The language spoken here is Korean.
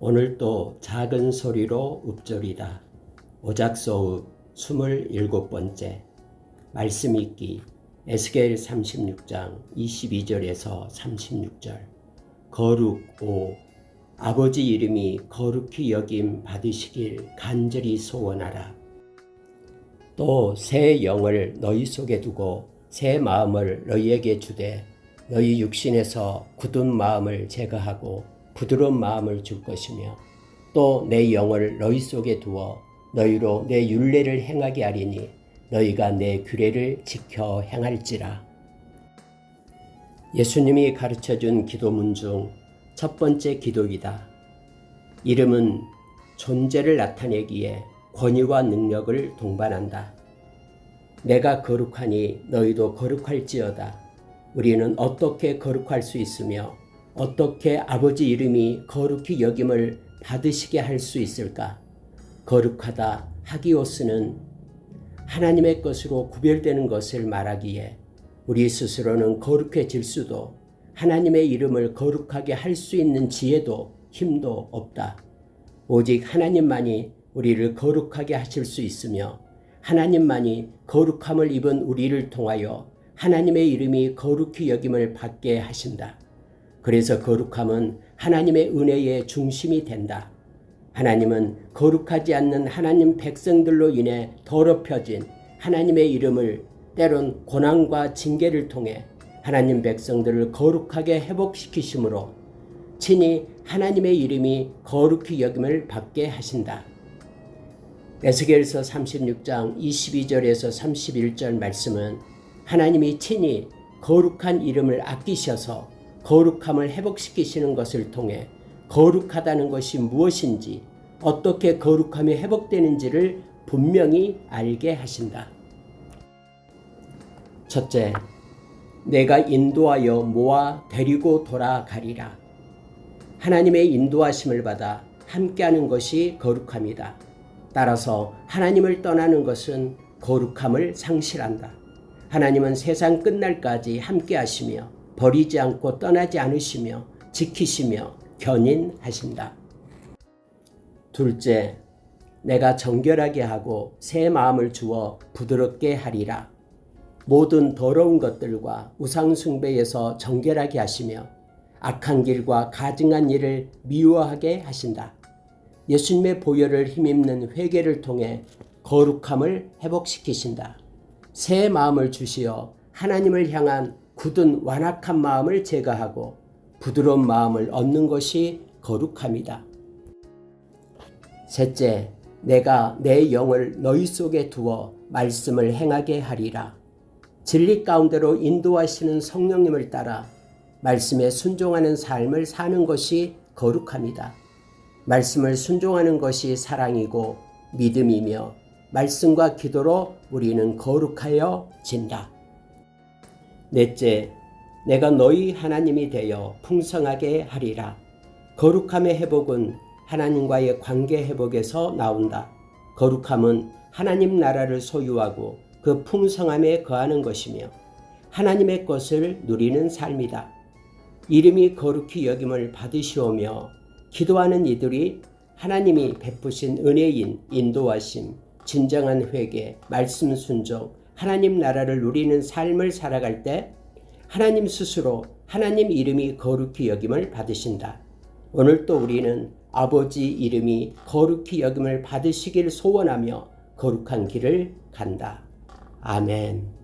오늘도 작은 소리로 읍조리다. 오작소읍 27번째 말씀 읽기 에스겔 36장 22절에서 36절 거룩 5 아버지 이름이 거룩히 여김 받으시길 간절히 소원하라. 또 새 영을 너희 속에 두고 새 마음을 너희에게 주되 너희 육신에서 굳은 마음을 제거하고 부드러운 마음을 줄 것이며 또 내 영을 너희 속에 두어 너희로 내 율례를 행하게 하리니 너희가 내 규례를 지켜 행할지라. 예수님이 가르쳐 준 기도문 중 첫 번째 기도이다. 이름은 존재를 나타내기에 권위와 능력을 동반한다. 내가 거룩하니 너희도 거룩할지어다. 우리는 어떻게 거룩할 수 있으며 어떻게 아버지 이름이 거룩히 여김을 받으시게 할 수 있을까? 거룩하다 하기오스는 하나님의 것으로 구별되는 것을 말하기에 우리 스스로는 거룩해질 수도 하나님의 이름을 거룩하게 할 수 있는 지혜도 힘도 없다. 오직 하나님만이 우리를 거룩하게 하실 수 있으며 하나님만이 거룩함을 입은 우리를 통하여 하나님의 이름이 거룩히 여김을 받게 하신다. 그래서 거룩함은 하나님의 은혜의 중심이 된다. 하나님은 거룩하지 않는 하나님 백성들로 인해 더럽혀진 하나님의 이름을 때론 고난과 징계를 통해 하나님 백성들을 거룩하게 회복시키심으로 친히 하나님의 이름이 거룩히 여김을 받게 하신다. 에스겔서 36장 22절에서 31절 말씀은 하나님이 친히 거룩한 이름을 아끼셔서 거룩함을 회복시키시는 것을 통해 거룩하다는 것이 무엇인지 어떻게 거룩함이 회복되는지를 분명히 알게 하신다. 첫째, 내가 인도하여 모아 데리고 돌아가리라. 하나님의 인도하심을 받아 함께하는 것이 거룩함이다. 따라서 하나님을 떠나는 것은 거룩함을 상실한다. 하나님은 세상 끝날까지 함께하시며 버리지 않고 떠나지 않으시며 지키시며 견인하신다. 둘째, 내가 정결하게 하고 새 마음을 주어 부드럽게 하리라. 모든 더러운 것들과 우상숭배에서 정결하게 하시며 악한 길과 가증한 일을 미워하게 하신다. 예수님의 보혈을 힘입는 회개를 통해 거룩함을 회복시키신다. 새 마음을 주시어 하나님을 향한 굳은 완악한 마음을 제거하고 부드러운 마음을 얻는 것이 거룩함이다. 셋째, 내가 내 영을 너희 속에 두어 말씀을 행하게 하리라. 진리 가운데로 인도하시는 성령님을 따라 말씀에 순종하는 삶을 사는 것이 거룩합니다. 말씀을 순종하는 것이 사랑이고 믿음이며 말씀과 기도로 우리는 거룩하여 진다. 넷째, 내가 너희 하나님이 되어 풍성하게 하리라. 거룩함의 회복은 하나님과의 관계 회복에서 나온다. 거룩함은 하나님 나라를 소유하고 그 풍성함에 거하는 것이며 하나님의 것을 누리는 삶이다. 이름이 거룩히 여김을 받으시오며 기도하는 이들이 하나님이 베푸신 은혜인 인도하심, 진정한 회개, 말씀 순종, 하나님 나라를 누리는 삶을 살아갈 때 하나님 스스로 하나님 이름이 거룩히 여김을 받으신다. 오늘 또 우리는 아버지 이름이 거룩히 여김을 받으시길 소원하며 거룩한 길을 간다. 아멘.